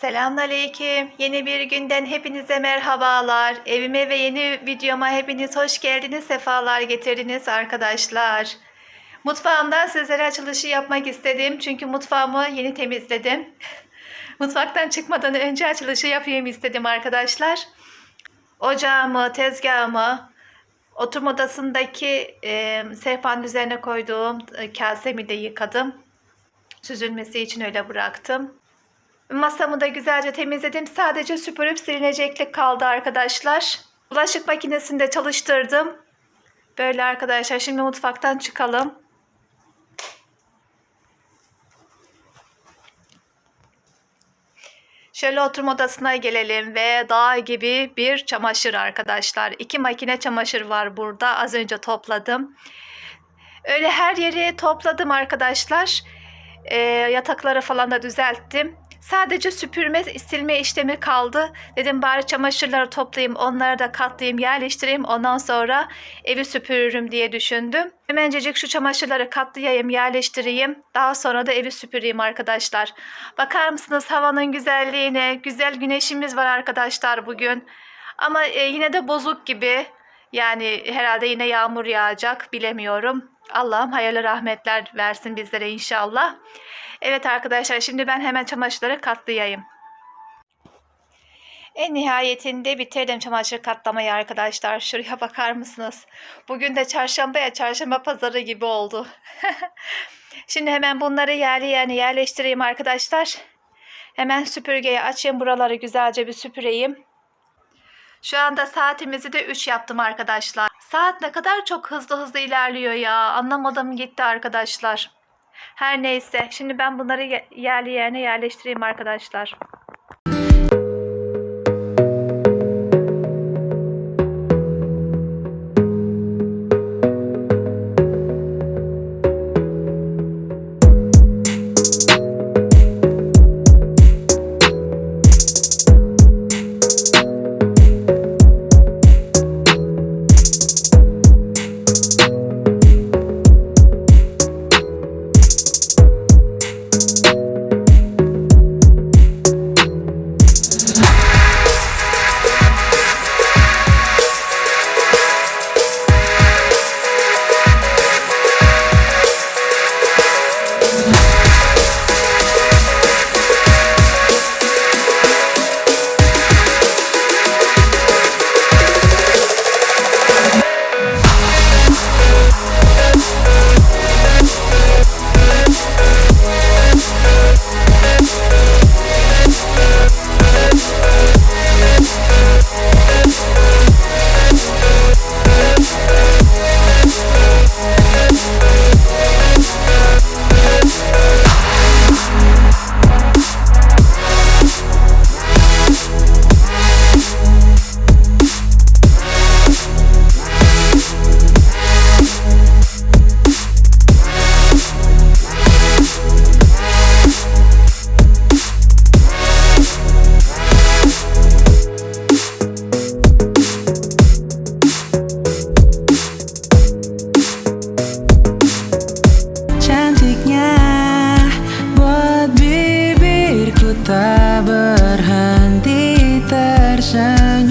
Selamünaleyküm. Yeni bir günden hepinize merhabalar. Evime ve yeni videoma hepiniz hoş geldiniz, sefalar getirdiniz arkadaşlar. Mutfağımdan sizlere açılışı yapmak istedim. Çünkü mutfağımı yeni temizledim. Mutfaktan çıkmadan önce açılışı yapayım istedim arkadaşlar. Ocağımı, tezgahımı, oturma odasındaki e, sehpanın üzerine koyduğum e, kasemi de yıkadım. Süzülmesi için öyle bıraktım. Masamı da güzelce temizledim. Sadece süpürüp silineceklik kaldı arkadaşlar. Bulaşık makinesini de çalıştırdım. Böyle arkadaşlar şimdi mutfaktan çıkalım. Şöyle oturma odasına gelelim ve dağ gibi bir çamaşır arkadaşlar. İki makine çamaşır var burada. Az önce topladım. Öyle her yeri topladım arkadaşlar. Ee, yatakları falan da düzelttim. Sadece süpürme, silme işlemi kaldı. Dedim bari çamaşırları toplayayım, onları da katlayayım, yerleştireyim. Ondan sonra evi süpürürüm diye düşündüm. Hemencecik şu çamaşırları katlayayım, yerleştireyim. Daha sonra da evi süpüreyim arkadaşlar. Bakar mısınız havanın güzelliğine? Güzel güneşimiz var arkadaşlar bugün. Ama e, yine de bozuk gibi. Yani herhalde yine yağmur yağacak bilemiyorum. Allah'ım hayırlı rahmetler versin bizlere inşallah. Evet arkadaşlar şimdi ben hemen çamaşırları katlayayım. En nihayetinde bitirdim çamaşır katlamayı arkadaşlar. Şuraya bakar mısınız? Bugün de çarşamba ya çarşamba pazarı gibi oldu. şimdi hemen bunları yerli yerine yerleştireyim arkadaşlar. Hemen süpürgeyi açayım buraları güzelce bir süpüreyim. Şu anda saatimizi de 3 yaptım arkadaşlar. Saat ne kadar çok hızlı hızlı ilerliyor ya. Anlamadım gitti arkadaşlar. Her neyse. Şimdi ben bunları ye- yerli yerine yerleştireyim arkadaşlar. Cantiknya buat bibirku tak berhenti tersenyum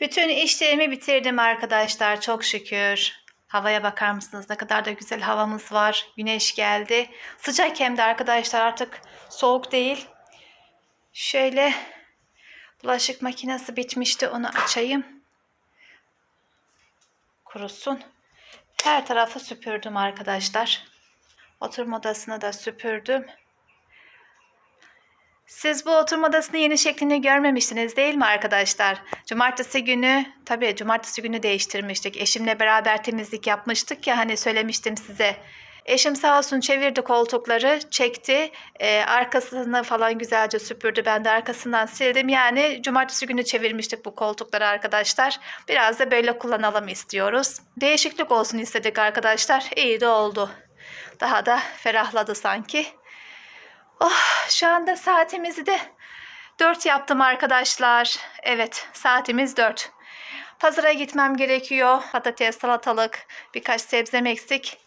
Bütün işlerimi bitirdim arkadaşlar. Çok şükür. Havaya bakar mısınız? Ne kadar da güzel havamız var. Güneş geldi. Sıcak hem de arkadaşlar artık soğuk değil. Şöyle bulaşık makinesi bitmişti. Onu açayım. Kurusun. Her tarafı süpürdüm arkadaşlar. Oturma odasını da süpürdüm. Siz bu oturma odasının yeni şeklini görmemiştiniz değil mi arkadaşlar? Cumartesi günü, tabii cumartesi günü değiştirmiştik. Eşimle beraber temizlik yapmıştık ya hani söylemiştim size. Eşim sağ olsun çevirdi koltukları, çekti. Ee, arkasını falan güzelce süpürdü. Ben de arkasından sildim. Yani cumartesi günü çevirmiştik bu koltukları arkadaşlar. Biraz da böyle kullanalım istiyoruz. Değişiklik olsun istedik arkadaşlar. İyi de oldu. Daha da ferahladı sanki. Oh, şu anda saatimizi de 4 yaptım arkadaşlar. Evet, saatimiz 4. Pazara gitmem gerekiyor. Patates, salatalık, birkaç sebzem eksik.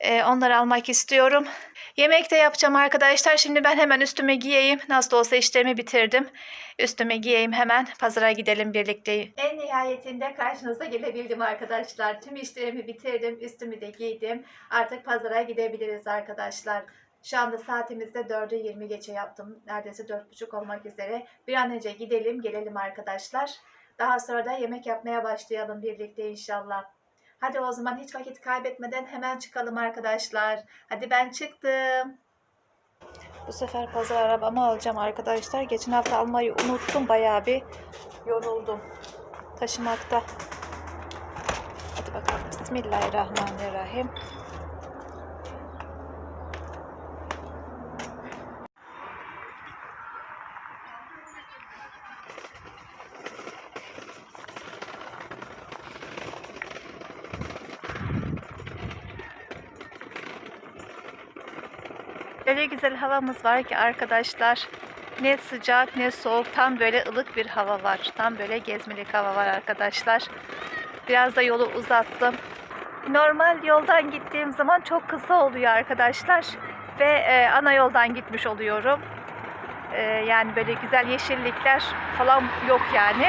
Ee, onları almak istiyorum. Yemek de yapacağım arkadaşlar. Şimdi ben hemen üstüme giyeyim. Nasıl olsa işlerimi bitirdim. Üstüme giyeyim hemen. Pazara gidelim birlikte. En nihayetinde karşınıza gelebildim arkadaşlar. Tüm işlerimi bitirdim. Üstümü de giydim. Artık pazara gidebiliriz arkadaşlar. Şu anda saatimizde 4'ü 20 geçe yaptım. Neredeyse 4.30 olmak üzere. Bir an önce gidelim gelelim arkadaşlar. Daha sonra da yemek yapmaya başlayalım birlikte inşallah. Hadi o zaman hiç vakit kaybetmeden hemen çıkalım arkadaşlar. Hadi ben çıktım. Bu sefer pazar arabamı alacağım arkadaşlar. Geçen hafta almayı unuttum. Bayağı bir yoruldum taşımakta. Hadi bakalım. Bismillahirrahmanirrahim. Öyle güzel havamız var ki arkadaşlar. Ne sıcak ne soğuk tam böyle ılık bir hava var. Tam böyle gezmelik hava var arkadaşlar. Biraz da yolu uzattım. Normal yoldan gittiğim zaman çok kısa oluyor arkadaşlar. Ve e, ana yoldan gitmiş oluyorum. E, yani böyle güzel yeşillikler falan yok yani.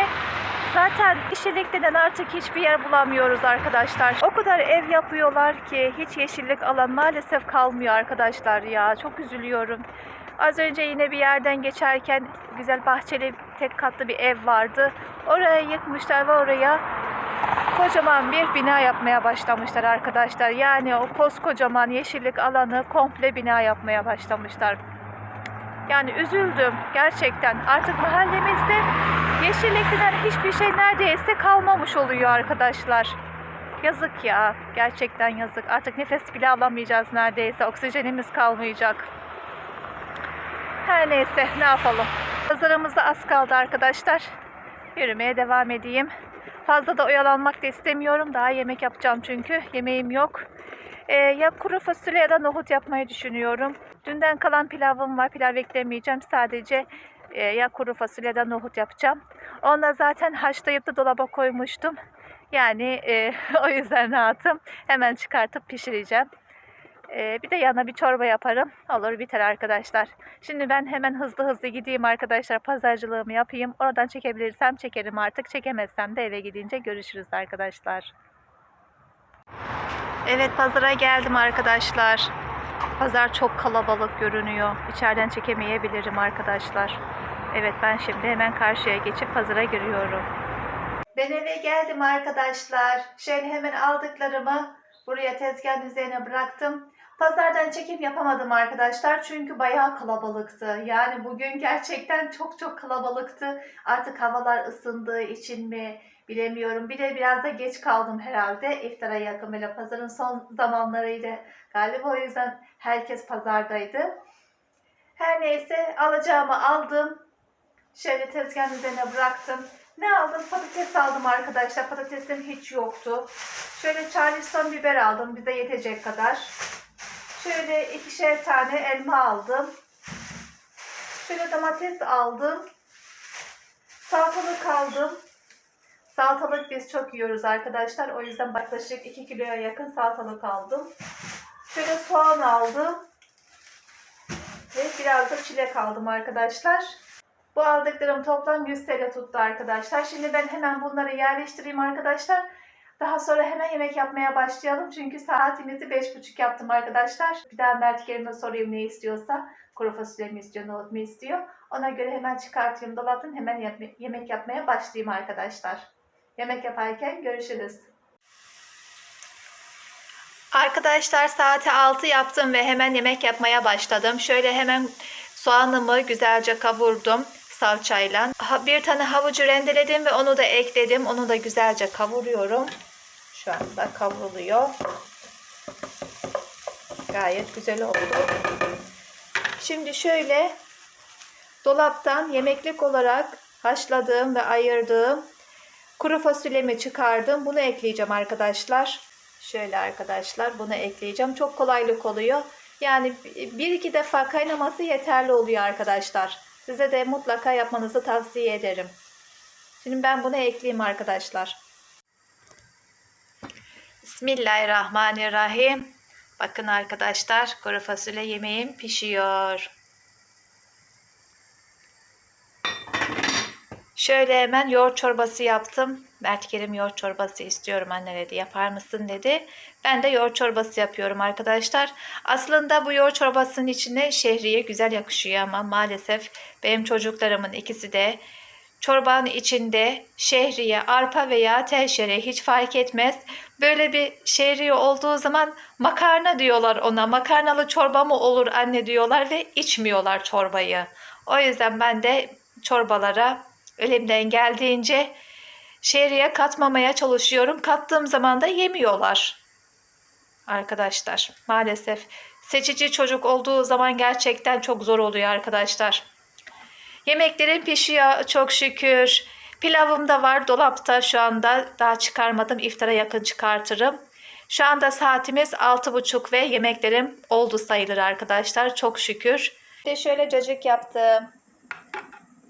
Zaten yeşillik denen artık hiçbir yer bulamıyoruz arkadaşlar. O kadar ev yapıyorlar ki hiç yeşillik alan maalesef kalmıyor arkadaşlar ya. Çok üzülüyorum. Az önce yine bir yerden geçerken güzel bahçeli tek katlı bir ev vardı. Orayı yıkmışlar ve oraya kocaman bir bina yapmaya başlamışlar arkadaşlar. Yani o koskocaman yeşillik alanı komple bina yapmaya başlamışlar. Yani üzüldüm gerçekten. Artık mahallemizde yeşillik denen hiçbir şey neredeyse kalmamış oluyor arkadaşlar. Yazık ya. Gerçekten yazık. Artık nefes bile alamayacağız neredeyse. Oksijenimiz kalmayacak. Her neyse ne yapalım. Pazarımızda az kaldı arkadaşlar. Yürümeye devam edeyim. Fazla da oyalanmak da istemiyorum. Daha yemek yapacağım çünkü. Yemeğim yok. Ee, ya kuru fasulye ya da nohut yapmayı düşünüyorum. Dünden kalan pilavım var. Pilav eklemeyeceğim. Sadece e, ya kuru fasulye da nohut yapacağım. Onu da zaten haşlayıp da dolaba koymuştum. Yani e, o yüzden rahatım. Hemen çıkartıp pişireceğim. E, bir de yana bir çorba yaparım. Olur biter arkadaşlar. Şimdi ben hemen hızlı hızlı gideyim arkadaşlar. Pazarcılığımı yapayım. Oradan çekebilirsem çekerim artık. Çekemezsem de eve gidince görüşürüz arkadaşlar. Evet pazara geldim arkadaşlar. Pazar çok kalabalık görünüyor. İçeriden çekemeyebilirim arkadaşlar. Evet ben şimdi hemen karşıya geçip pazara giriyorum. Ben eve geldim arkadaşlar. Şöyle hemen aldıklarımı buraya tezgahın üzerine bıraktım. Pazardan çekim yapamadım arkadaşlar çünkü bayağı kalabalıktı. Yani bugün gerçekten çok çok kalabalıktı. Artık havalar ısındığı için mi bilemiyorum. Bir de biraz da geç kaldım herhalde iftara yakın böyle pazarın son zamanlarıydı. Galiba o yüzden herkes pazardaydı. Her neyse alacağımı aldım. Şöyle tezgahın üzerine bıraktım. Ne aldım? Patates aldım arkadaşlar. Patatesim hiç yoktu. Şöyle charleston biber aldım. Bize yetecek kadar. Şöyle ikişer tane elma aldım. Şöyle domates aldım. Salatalık aldım. Salatalık biz çok yiyoruz arkadaşlar. O yüzden yaklaşık 2 kiloya yakın salatalık aldım. Şöyle soğan aldım. Ve biraz da çilek aldım arkadaşlar. Bu aldıklarım toplam 100 TL tuttu arkadaşlar. Şimdi ben hemen bunları yerleştireyim arkadaşlar. Daha sonra hemen yemek yapmaya başlayalım. Çünkü saatimizi 5.30 yaptım arkadaşlar. Bir daha Mert Kerim'e sorayım ne istiyorsa. Kuru fasulye mi istiyor, nohut mu istiyor. Ona göre hemen çıkartayım dolaptan. Hemen yemek yapmaya başlayayım arkadaşlar. Yemek yaparken görüşürüz. Arkadaşlar saati 6 yaptım ve hemen yemek yapmaya başladım. Şöyle hemen soğanımı güzelce kavurdum salçayla. Bir tane havucu rendeledim ve onu da ekledim. Onu da güzelce kavuruyorum. Şu anda kavruluyor. Gayet güzel oldu. Şimdi şöyle dolaptan yemeklik olarak haşladığım ve ayırdığım kuru fasulyemi çıkardım. Bunu ekleyeceğim arkadaşlar. Şöyle arkadaşlar bunu ekleyeceğim. Çok kolaylık oluyor. Yani bir iki defa kaynaması yeterli oluyor arkadaşlar. Size de mutlaka yapmanızı tavsiye ederim. Şimdi ben bunu ekleyeyim arkadaşlar. Bismillahirrahmanirrahim. Bakın arkadaşlar kuru fasulye yemeğim pişiyor. Şöyle hemen yoğurt çorbası yaptım. Mert Kerim yoğurt çorbası istiyorum anne dedi. Yapar mısın dedi. Ben de yoğurt çorbası yapıyorum arkadaşlar. Aslında bu yoğurt çorbasının içine şehriye güzel yakışıyor ama maalesef benim çocuklarımın ikisi de çorbanın içinde şehriye, arpa veya tel şehriye hiç fark etmez. Böyle bir şehriye olduğu zaman makarna diyorlar ona. Makarnalı çorba mı olur anne diyorlar ve içmiyorlar çorbayı. O yüzden ben de çorbalara elimden geldiğince şehriye katmamaya çalışıyorum. Kattığım zaman da yemiyorlar. Arkadaşlar maalesef seçici çocuk olduğu zaman gerçekten çok zor oluyor arkadaşlar. Yemeklerim pişiyor çok şükür. Pilavım da var dolapta şu anda. Daha çıkarmadım. İftara yakın çıkartırım. Şu anda saatimiz 6.30 ve yemeklerim oldu sayılır arkadaşlar. Çok şükür. Bir şöyle cacık yaptım.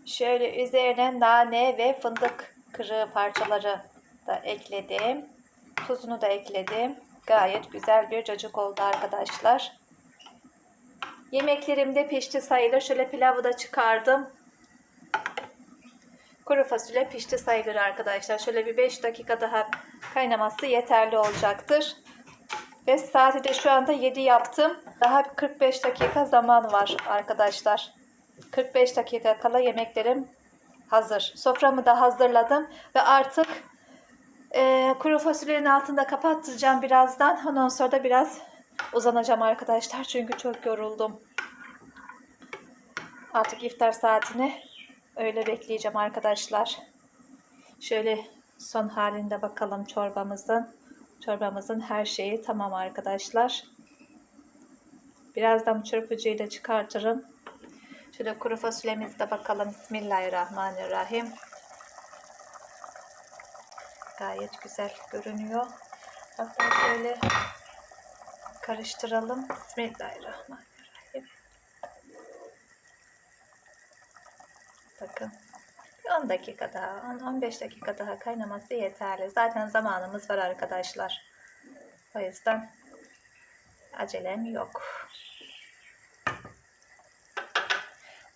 Şöyle üzerine nane ve fındık kırığı parçaları da ekledim. Tuzunu da ekledim. Gayet güzel bir cacık oldu arkadaşlar. Yemeklerim de pişti sayılır. Şöyle pilavı da çıkardım. Kuru fasulye pişti sayılır arkadaşlar. Şöyle bir 5 dakika daha kaynaması yeterli olacaktır. Ve saati de şu anda 7 yaptım. Daha 45 dakika zaman var arkadaşlar. 45 dakika kala yemeklerim hazır. Soframı da hazırladım ve artık e, kuru fasulyenin altında kapattıracağım birazdan. Ondan sonra da biraz uzanacağım arkadaşlar. Çünkü çok yoruldum. Artık iftar saatini öyle bekleyeceğim arkadaşlar. Şöyle son halinde bakalım çorbamızın. Çorbamızın her şeyi tamam arkadaşlar. Birazdan çırpıcıyla çıkartırım. Şöyle kuru fasulyemize de bakalım. Bismillahirrahmanirrahim. Gayet güzel görünüyor. Hatta şöyle karıştıralım. Bismillahirrahmanirrahim. Bakın. Bir 10 dakika daha, 10-15 dakika daha kaynaması yeterli. Zaten zamanımız var arkadaşlar. O yüzden acelem yok.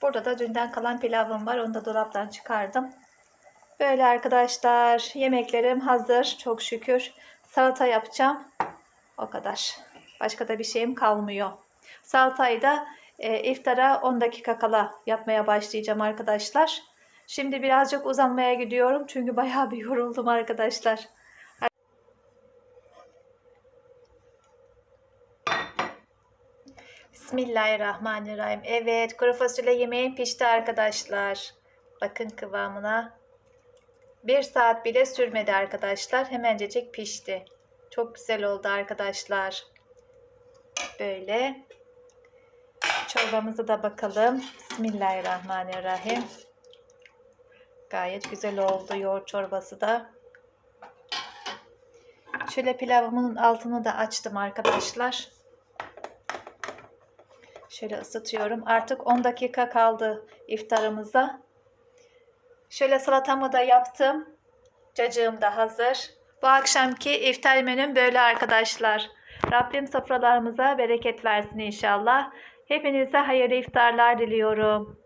Burada da dünden kalan pilavım var. Onu da dolaptan çıkardım. Böyle arkadaşlar. Yemeklerim hazır. Çok şükür. Salata yapacağım. O kadar. Başka da bir şeyim kalmıyor. Salatayı da e, iftara 10 dakika kala yapmaya başlayacağım arkadaşlar. Şimdi birazcık uzanmaya gidiyorum. Çünkü bayağı bir yoruldum arkadaşlar. Bismillahirrahmanirrahim. Evet, kuru fasulye yemeğim pişti arkadaşlar. Bakın kıvamına. Bir saat bile sürmedi arkadaşlar. Hemencecik pişti. Çok güzel oldu arkadaşlar. Böyle. Çorbamıza da bakalım. Bismillahirrahmanirrahim. Gayet güzel oldu yoğurt çorbası da. Şöyle pilavımın altını da açtım arkadaşlar. Şöyle ısıtıyorum. Artık 10 dakika kaldı iftarımıza. Şöyle salatamı da yaptım. Cacığım da hazır. Bu akşamki iftar menüm böyle arkadaşlar. Rabbim sofralarımıza bereket versin inşallah. Hepinize hayırlı iftarlar diliyorum.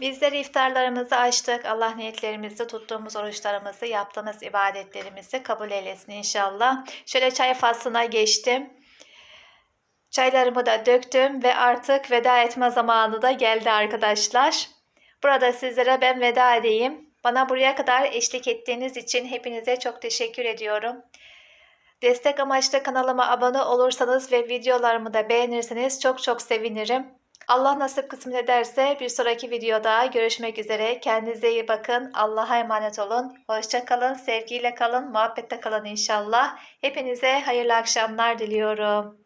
Bizler iftarlarımızı açtık. Allah niyetlerimizi, tuttuğumuz oruçlarımızı, yaptığımız ibadetlerimizi kabul eylesin inşallah. Şöyle çay faslına geçtim. Çaylarımı da döktüm ve artık veda etme zamanı da geldi arkadaşlar. Burada sizlere ben veda edeyim. Bana buraya kadar eşlik ettiğiniz için hepinize çok teşekkür ediyorum. Destek amaçlı kanalıma abone olursanız ve videolarımı da beğenirseniz çok çok sevinirim. Allah nasip kısmet ederse bir sonraki videoda görüşmek üzere. Kendinize iyi bakın. Allah'a emanet olun. Hoşça kalın. Sevgiyle kalın. Muhabbette kalın inşallah. Hepinize hayırlı akşamlar diliyorum.